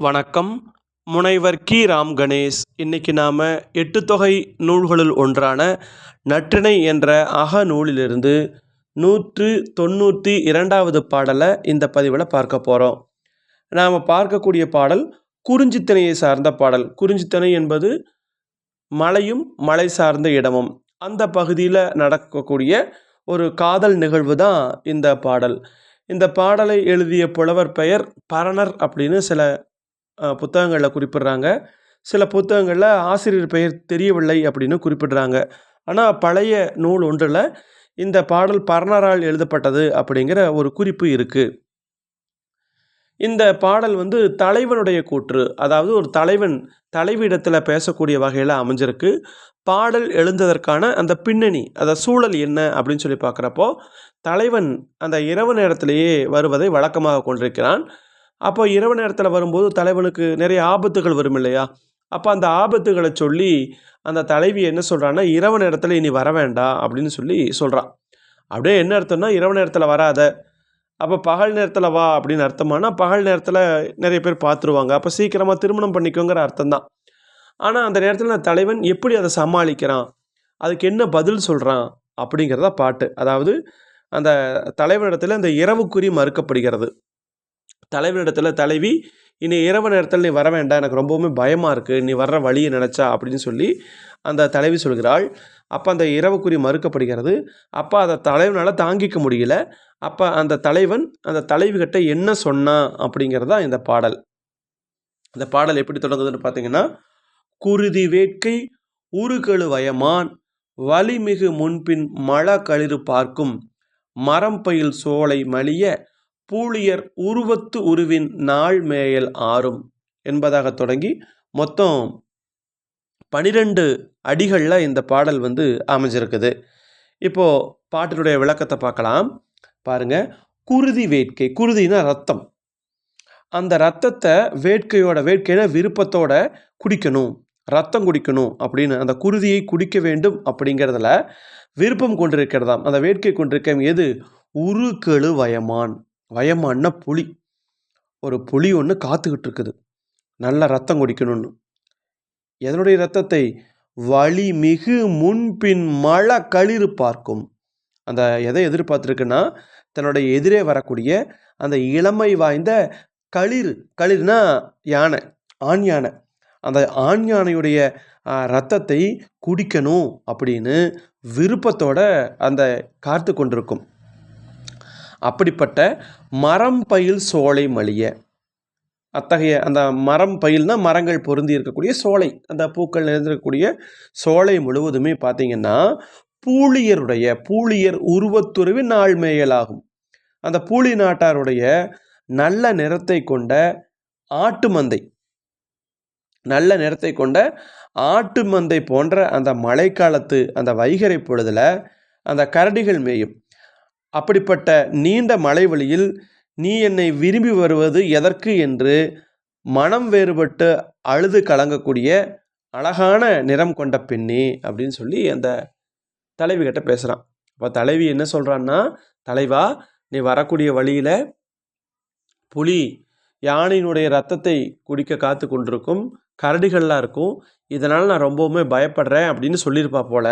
வணக்கம். முனைவர் கி. ராம் கணேஷ். இன்னைக்கு நாம் எட்டு தொகை நூல்களுள் ஒன்றான நற்றிணை என்ற அக நூலிலிருந்து நூற்று தொண்ணூற்றி இரண்டாவது பாடலை இந்த பதிவில் பார்க்க போகிறோம் நாம் பார்க்கக்கூடிய பாடல் குறிஞ்சித்திணையை சார்ந்த பாடல். குறிஞ்சித்திணை என்பது மலையும் மலை சார்ந்த இடமும். அந்த பகுதியில் நடக்கக்கூடிய ஒரு காதல் நிகழ்வு தான் இந்த பாடல். இந்த பாடலை எழுதிய புலவர் பெயர் பரணர் அப்படின்னு சில புத்தகங்களில் குறிப்பிடுறாங்க. சில புத்தகங்களில் ஆசிரியர் பெயர் தெரியவில்லை அப்படின்னு குறிப்பிடுறாங்க. ஆனால் பழைய நூல் ஒன்றில் இந்த பாடல் பர்ணரால் எழுதப்பட்டது அப்படிங்கிற ஒரு குறிப்பு இருக்குது இந்த பாடல் வந்து தலைவனுடைய கூற்று. அதாவது ஒரு தலைவன் தலைவியிடத்தில் பேசக்கூடிய வகையில் அமைஞ்சிருக்கு. பாடல் எழுந்ததற்கான அந்த பின்னணி அந்த சூழல் என்ன அப்படின்னு சொல்லி பார்க்குறப்போ தலைவன் அந்த இரவு நேரத்திலேயே வருவதை வழக்கமாக கொண்டிருக்கிறான். அப்போ இரவு நேரத்தில் வரும்போது தலைவனுக்கு நிறைய ஆபத்துகள் வரும் இல்லையா? அப்போ அந்த ஆபத்துகளை சொல்லி அந்த தலைவி என்ன சொல்கிறான்னா இரவு நேரத்தில் இனி வர வேண்டாம் அப்படின்னு சொல்லி சொல்கிறான் அப்படியே என்ன அர்த்தம்னா இரவு நேரத்தில் வராத அப்போ பகல் நேரத்தில் வா அப்படின்னு அர்த்தமானா பகல் நேரத்தில் நிறைய பேர் பார்த்துருவாங்க அப்போ சீக்கிரமாக திருமணம் பண்ணிக்கோங்கிற அர்த்தம் தான் ஆனால் அந்த நேரத்தில் அந்த தலைவன் எப்படி அதை சமாளிக்கிறான்? அதுக்கு என்ன பதில் சொல்கிறான் அப்படிங்கிறத பாட்டு. அதாவது அந்த தலைவனிடத்தில் அந்த இரவுக்குறி மறுக்கப்படுகிறது. தலைவனிடத்தில் தலைவி இனி இரவு நேரத்தில் நீ வர வேண்டாம் எனக்கு ரொம்பவுமே பயமாக இருக்குது நீ வர்ற வழியை நினச்சா அப்படின்னு சொல்லி அந்த தலைவி சொல்கிறாள். அப்போ அந்த இரவுக்குறி மறுக்கப்படுகிறது. அப்போ அதை தலைவனால் தாங்கிக்க முடியல. அப்போ அந்த தலைவன் அந்த தலைவிகிட்ட என்ன சொன்னான் அப்படிங்கிறது தான் இந்த பாடல். இந்த பாடல் எப்படி தொடங்குதுன்னு பார்த்தீங்கன்னா குருதி வேட்கை உருகழு வயமான் வலிமிகு முன்பின் மழ களிறு பார்க்கும் மரம் பயில் சோலை மலிய பூழியர் உருவத்து உருவின் நாள் மேயல் ஆறும் என்பதாக தொடங்கி மொத்தம் பனிரெண்டு அடிகளில் இந்த பாடல் வந்து அமைஞ்சிருக்குது. இப்போது பாட்டினுடைய விளக்கத்தை பார்க்கலாம். பாருங்க. குருதி வேட்கை. குருதினா ரத்தம். அந்த ரத்தத்தை வேட்கையோட வேட்கையில விருப்பத்தோட குடிக்கணும். ரத்தம் குடிக்கணும் அப்படின்னு அந்த குருதியை குடிக்க வேண்டும் அப்படிங்கிறதுல விருப்பம் கொண்டிருக்கிறதாம். அந்த வேட்கை கொண்டிருக்க எது? உருக்கெழு வயமான். வயமான்னா புலி. ஒரு புலி ஒன்று காத்துக்கிட்டு இருக்குது நல்ல ரத்தம் குடிக்கணும்னு. எதனுடைய ரத்தத்தை? வழி மிகு முன்பின் மழை களிறு பார்க்கும். அந்த எதை எதிர்பார்த்துருக்குன்னா தன்னுடைய எதிரே வரக்கூடிய அந்த இளமை வாய்ந்த களிறு. களிர்னா யானை ஆண் யானை. அந்த ஆண் யானையுடைய ரத்தத்தை குடிக்கணும் அப்படின்னு விருப்பத்தோட அந்த காத்து கொண்டிருக்கும் அப்படிப்பட்ட மரம் பயில் சோலை மலிய. அத்தகைய அந்த மரம் பயில்னா மரங்கள் பொருந்தி இருக்கக்கூடிய சோலை. அந்த பூக்கள் நிறைந்திருக்கக்கூடிய சோலை முழுவதுமே பார்த்தீங்கன்னா பூழியருடைய பூழியர் உருவத்துறவின் நாள் மேயலாகும் அந்த பூழி நாட்டாருடைய நல்ல நிறத்தை கொண்ட ஆட்டு மந்தை. நல்ல நிறத்தை கொண்ட ஆட்டு மந்தை போன்ற அந்த மழைக்காலத்து அந்த வைகரை பொழுதில் அந்த கரடிகள் மேயும். அப்படிப்பட்ட நீண்ட மலை வழியில் நீ என்னை விரும்பி வருவது எதற்கு என்று மனம் வேறுபட்டு அழுது கலங்கக்கூடிய அழகான நிறம் கொண்ட பெண்ணே அப்படின்னு சொல்லி அந்த தலைவி கிட்ட பேசுகிறான் அப்போ தலைவி என்ன சொல்கிறான்னா தலைவா நீ வரக்கூடிய வழியில் புலி யானையினுடைய ரத்தத்தை குடிக்க காத்து கொண்டிருக்கும் கரடிகள்லாம் இருக்கும். இதனால் நான் ரொம்பவுமே பயப்படுறேன் அப்படின்னு சொல்லியிருப்பா போல.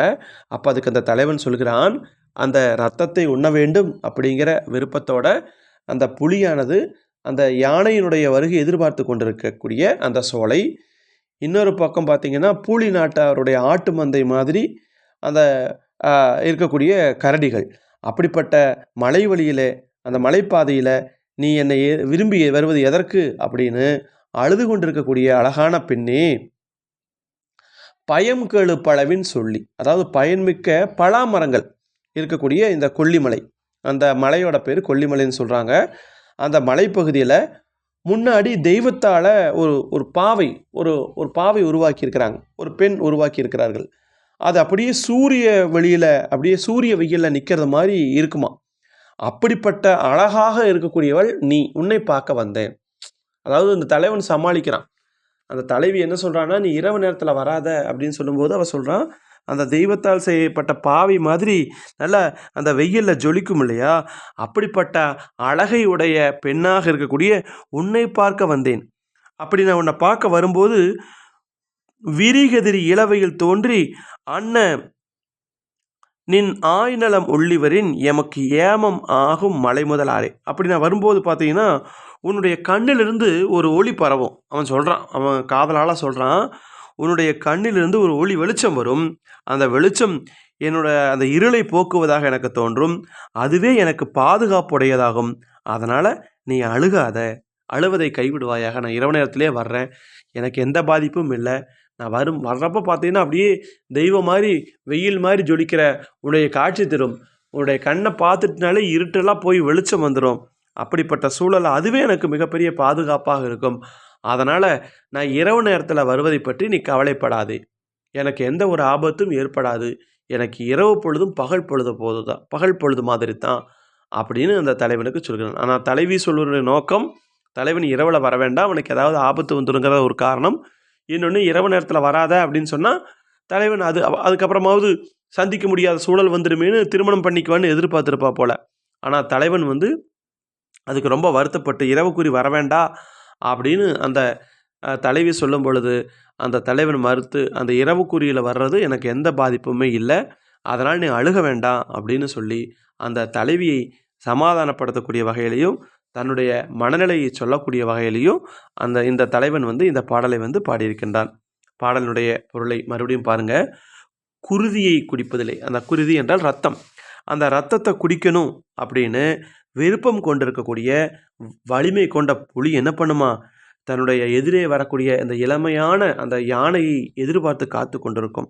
அப்போ அதுக்கு அந்த தலைவன் சொல்கிறான் அந்த ரத்தத்தை உண்ண வேண்டும் அப்படிங்கிற விருப்பத்தோட அந்த புலியானது அந்த யானையினுடைய வருகை எதிர்பார்த்து கொண்டிருக்கக்கூடிய அந்த சோலை. இன்னொரு பக்கம் பார்த்திங்கன்னா பூலி நாட்டாருடைய ஆட்டு மந்தை மாதிரி அந்த இருக்கக்கூடிய கரடிகள். அப்படிப்பட்ட மலை வழியில் அந்த மலைப்பாதையில் நீ என்னை விரும்பி வருவது எதற்கு அப்படின்னு அழுது கொண்டிருக்கக்கூடிய அழகான பெண்ணே பயம் கேளு பழவின் சொல்லி. அதாவது பயன்மிக்க பலாமரங்கள். இருக்கக்கூடிய இந்த கொல்லிமலை. அந்த மலையோட பேர் கொல்லிமலைன்னு சொல்கிறாங்க அந்த மலைப்பகுதியில் முன்னாடி தெய்வத்தால் ஒரு ஒரு பாவை ஒரு ஒரு பாவை உருவாக்கியிருக்கிறாங்க. ஒரு பெண் உருவாக்கியிருக்கிறார்கள். அது அப்படியே சூரிய வெளியில் அப்படியே சூரிய வெயிலில் நிற்கிறது மாதிரி இருக்குமா? அப்படிப்பட்ட அழகாக இருக்கக்கூடியவள் நீ உன்னை பார்க்க வந்தேன். அதாவது இந்த தலைவன் சமாளிக்கிறான். அந்த தலைவி என்ன சொல்கிறான்னா நீ இரவு நேரத்தில் வராத அப்படின்னு சொல்லும்போது அவள் சொல்கிறான் அந்த தெய்வத்தால் செய்யப்பட்ட பாவி மாதிரி நல்லா அந்த வெயிலில் ஜொலிக்கும் இல்லையா? அப்படிப்பட்ட அழகை உடைய பெண்ணாக இருக்கக்கூடிய உன்னை பார்க்க வந்தேன். அப்படி நான் உன்னை பார்க்க வரும்போது விரிகதிரி இளவையில் தோன்றி அன்ன நின் ஆய்நலம் உள்ளிவரின் எமக்கு ஏமம் ஆகும் மலை முதலாரே அப்படி நான் வரும்போது பார்த்தீங்கன்னா உன்னுடைய கண்ணிலிருந்து ஒரு ஒளி பரவும். அவன் சொல்கிறான் அவன் காதலால் சொல்கிறான் உன்னுடைய கண்ணிலிருந்து ஒரு ஒளி வெளிச்சம் வரும். அந்த வெளிச்சம் என்னோட அந்த இருளை போக்குவதாக எனக்கு தோன்றும். அதுவே எனக்கு பாதுகாப்புடையதாகும். அதனால் நீ அழுகாத. அழுவதை கைவிடுவாயாக. நான் இரவு நேரத்திலே வர்றேன். எனக்கு எந்த பாதிப்பும் இல்லை. நான் வரும் வர்றப்போ பார்த்தீங்கன்னா அப்படியே தெய்வம் மாதிரி வெயில் மாதிரி ஜொலிக்கிற உன்னுடைய காட்சி தரும். உன்னுடைய கண்ணை பார்த்துட்டுனாலே இருட்டெல்லாம் போய் வெளிச்சம் வந்துடும் அப்படிப்பட்ட சூழல் அதுவே எனக்கு மிகப்பெரிய பாதுகாப்பாக இருக்கும். அதனால் நான் இரவு நேரத்தில் வருவதை பற்றி நீ கவலைப்படாதே. எனக்கு எந்த ஒரு ஆபத்தும் ஏற்படாது. எனக்கு இரவு பொழுதும் பகல் பொழுது போது தான் பகல் பொழுது மாதிரி தான் அப்படின்னு அந்த தலைவனுக்கு சொல்கிறான். ஆனால் தலைவி சொல்வதனுடைய நோக்கம் தலைவன் இரவில் வர வேண்டாம் அவனுக்கு ஏதாவது ஆபத்து வந்துருங்கிற ஒரு காரணம். இன்னொன்று இரவு நேரத்தில் வராத அப்படின்னு சொன்னால் தலைவன் அது அதுக்கப்புறமாவது சந்திக்க முடியாத சூழல் வந்துடுமேனு திருமணம் பண்ணிக்குவான்னு எதிர்பார்த்துருப்பா போல. ஆனால் தலைவன் வந்து அதுக்கு ரொம்ப வருத்தப்பட்டு இரவுக்குறி வர வேண்டாம் அப்படின்னு அந்த தலைவி சொல்லும் பொழுது அந்த தலைவன் மறுத்து அந்த இரவுக்குறியில் வர்றது எனக்கு எந்த பாதிப்புமே இல்லை அதனால் நீ அழுக வேண்டாம் அப்படின்னு சொல்லி அந்த தலைவியை சமாதானப்படுத்தக்கூடிய வகையிலையும் தன்னுடைய மனநிலையை சொல்லக்கூடிய வகையிலையும் அந்த இந்த தலைவன் வந்து இந்த பாடலை வந்து பாடியிருக்கின்றான். பாடலினுடைய பொருளை மறுபடியும் பாருங்க. குருதியை குடிப்பதில்லை அந்த குருதி என்றால் ரத்தம். அந்த ரத்தத்தை குடிக்கணும் அப்படின்னு விருப்பம் கொண்டிருக்கக்கூடிய வலிமை கொண்ட புலி என்ன பண்ணுமா? தன்னுடைய எதிரே வரக்கூடிய அந்த இளமையான அந்த யானையை எதிர்பார்த்து காத்து கொண்டிருக்கும்.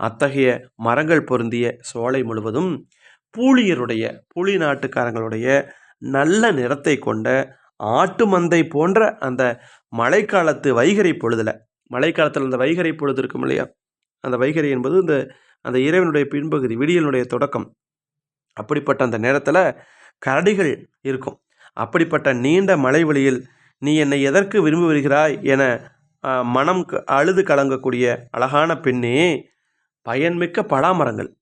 அத்தகைய மரங்கள் பொருந்திய சோலை முழுவதும் பூலியருடைய புலி நாட்டுக்காரங்களுடைய நல்ல நிறத்தை கொண்ட ஆட்டு மந்தை போன்ற அந்த மழைக்காலத்து வைகறை பொழுதில் மழைக்காலத்தில் அந்த வைகறை பொழுது இருக்கும் இல்லையா? அந்த வைகறை என்பது இந்த அந்த இறைவனுடைய பின்பகுதி விடியலுடைய தொடக்கம். அப்படிப்பட்ட அந்த நேரத்தில் கரடிகள் இருக்கும். அப்படிப்பட்ட நீண்ட மலைவெளியில் நீ என்னை எதற்கு விரும்பி வருகிறாய் என மனம் க- அழுது கலங்கக்கூடிய அழகான பெண்ணே பயன்மிக்க பலாமரங்கள்.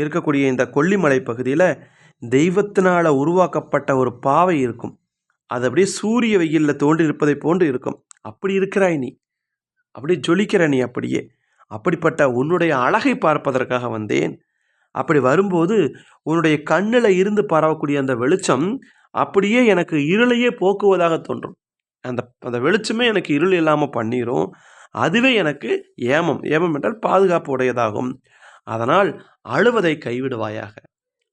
இருக்கக்கூடிய இந்த கொல்லிமலை பகுதியில் தெய்வத்தினால் உருவாக்கப்பட்ட ஒரு பாவை இருக்கும். அது அப்படியே சூரிய வெயிலில் தோன்றி இருப்பதை போன்று இருக்கும். அப்படி இருக்கிறாய் நீ. அப்படியே ஜொலிக்கிற நீ அப்படியே. அப்படிப்பட்ட உன்னுடைய அழகை பார்ப்பதற்காக வந்தேன். அப்படி வரும்போது உன்னுடைய கண்ணில் இருந்து பரவக்கூடிய அந்த வெளிச்சம் அப்படியே எனக்கு இருளையே போக்குவதாக தோன்றும். அந்த அந்த வெளிச்சமே எனக்கு இருள் இல்லாமல் பண்ணிடும் அதுவே எனக்கு ஏமம். ஏமம் என்றால் பாதுகாப்பு உடையதாகும். அதனால் அழுவதை கைவிடுவாயாக.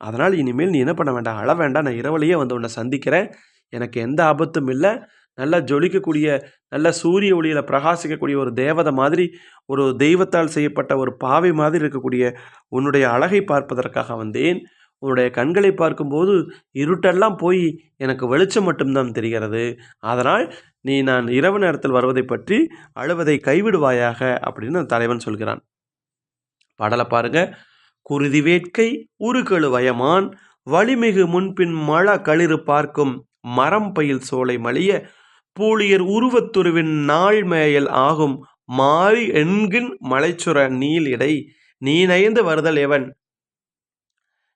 அதனால் இனிமேல் நீ என்ன பண்ண வேண்டாம்? அழ வேண்டாம். நான் இரவுலையே வந்து உன்னை சந்திக்கிறேன். எனக்கு எந்த ஆபத்தும் இல்லை. நல்லா ஜொலிக்கக்கூடிய நல்ல சூரிய ஒளியில் பிரகாசிக்கக்கூடிய ஒரு தேவதை மாதிரி ஒரு தெய்வத்தால் செய்யப்பட்ட ஒரு பாவை மாதிரி இருக்கக்கூடிய உன்னுடைய அழகை பார்ப்பதற்காக வந்தேன். உன்னுடைய கண்களை பார்க்கும்போது இருட்டெல்லாம் போய் எனக்கு வெளிச்சம் மட்டும்தான் தெரிகிறது. அதனால் நீ நான் இரவு நேரத்தில் வருவதை பற்றி அழுவதை கைவிடுவாயாக அப்படின்னு அந்த தலைவன் சொல்கிறான். பாடலை பாருங்க. குருதி வேட்கை உருக்கழு வயமான் வலிமிகு முன்பின் மழ களிறு பார்க்கும் மரம் பயில் சோலை மலிய பூழியர் உருவத்துருவின் நாள் மேயல் ஆகும். மாறி என்கின் மலைச்சுர நீல் இடை நீ நயந்து வருதல் எவன்?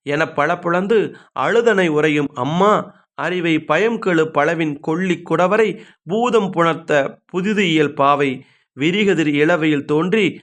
என புலந்து அழுதனை உரையும் அம்மா அறிவை பயம் கெழு பளவின் கொள்ளி குடவரை பூதம் புணர்த்த புதிது இயல் பாவை விரிகதிர் இளவையில் தோன்றி